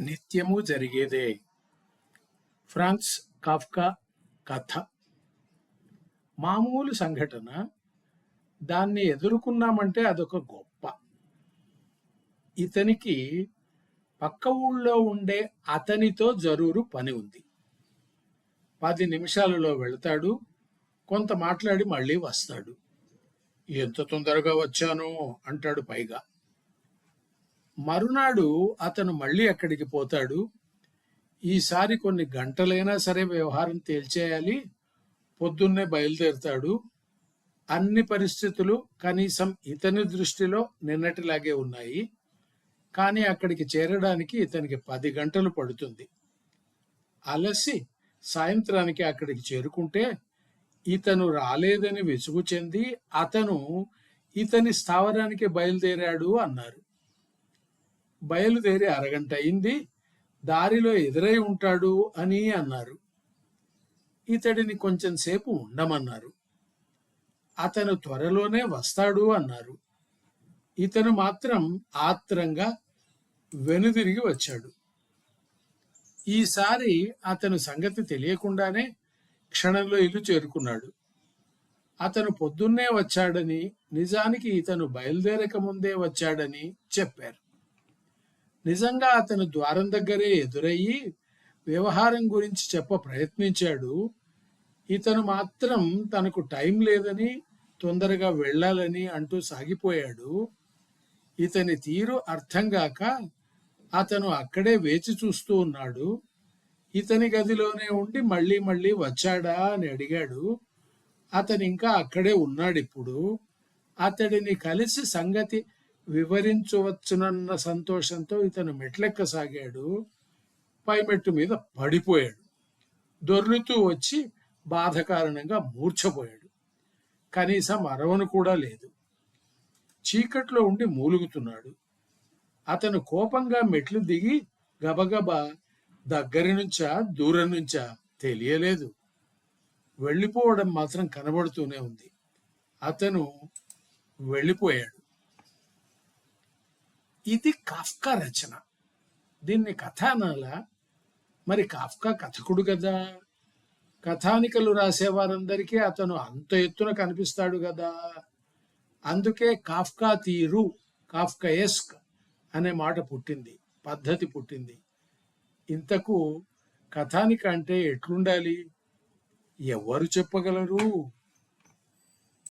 నిత్యము జరిగేదే. France Kafka కథ. మామూలు సంఘటన. దాన్ని ఎదుర్కొన్నామంటే అదొక గొప్ప. ఇతనికి పక్క ఊళ్ళో ఉండే అతనితో జరూరు పని ఉంది. పది నిమిషాలలో వెళతాడు. కొంత మాట్లాడి మళ్ళీ వస్తాడు. ఎంత తొందరగా వచ్చానో అంటాడు పైగా. మరునాడు అతను మళ్ళీ అక్కడికి పోతాడు. ఈసారి కొన్ని గంటలైనా సరే వ్యవహారం తేల్చేయాలి. పొద్దున్నే బయలుదేరుతాడు. అన్ని పరిస్థితులు కనీసం ఇతని దృష్టిలో నిన్నటిలాగే ఉన్నాయి. కానీ అక్కడికి చేరడానికి ఇతనికి పది గంటలు పడుతుంది. అలసి సాయంత్రానికి అక్కడికి చేరుకుంటే ఇతను రాలేదని విసుగు చెంది అతను ఇతని స్థావరానికి బయలుదేరాడు అన్నారు. బయలుదేరి అరగంట అయింది. దారిలో ఎదురై ఉంటాడు అని అన్నారు. ఇతడిని కొంచెం సేపు ఉండమన్నారు. అతను త్వరలోనే వస్తాడు అన్నారు. ఇతను మాత్రం ఆత్రంగా వెనుదిరిగి వచ్చాడు. ఈసారి అతను సంగతి తెలియకుండానే క్షణంలో ఇల్లు చేరుకున్నాడు. అతను పొద్దున్నే వచ్చాడని నిజానికి ఇతను బయలుదేరక ముందే వచ్చాడని చెప్పారు. నిజంగా అతను ద్వారం దగ్గరే ఎదురయ్యి వ్యవహారం గురించి చెప్ప ప్రయత్నించాడు. ఇతను మాత్రం తనకు టైం లేదని తొందరగా వెళ్ళాలని అంటూ సాగిపోయాడు. ఇతని తీరు అర్థం కాక అతను అక్కడే వేచి చూస్తూ ఉన్నాడు. ఇతని గదిలోనే ఉండి మళ్ళీ మళ్ళీ వచ్చాడా అని అడిగాడు. అతను ఇంకా అక్కడే ఉన్నాడు ఇప్పుడు అతడిని కలిసి సంగతి వివరించవచ్చునన్న సంతోషంతో ఇతను మెట్లెక్కసాగాడు. పై మెట్టు మీద పడిపోయాడు. దొర్లుతూ వచ్చి బాధ కారణంగా మూర్ఛపోయాడు. కనీసం అరవను కూడా లేదు. చీకట్లో ఉండి మూలుగుతున్నాడు. అతను కోపంగా మెట్లు దిగి గబగబా దగ్గరి నుంచా దూరం నుంచా తెలియలేదు. వెళ్ళిపోవడం మాత్రం కనబడుతూనే ఉంది. అతను వెళ్ళిపోయాడు. ఇది కాఫ్కా రచన. దీన్ని కథ అనాలా మరి కాఫ్కా కథకుడు కదా కథానికలు రాసేవారందరికీ అతను అంత ఎత్తున కనిపిస్తాడు కదా అందుకే కాఫ్కా తీరు కాఫ్కయస్క్ అనే మాట పుట్టింది పద్ధతి పుట్టింది. ఇంతకు కథానిక అంటే ఎట్లుండాలి? ఎవరు చెప్పగలరు?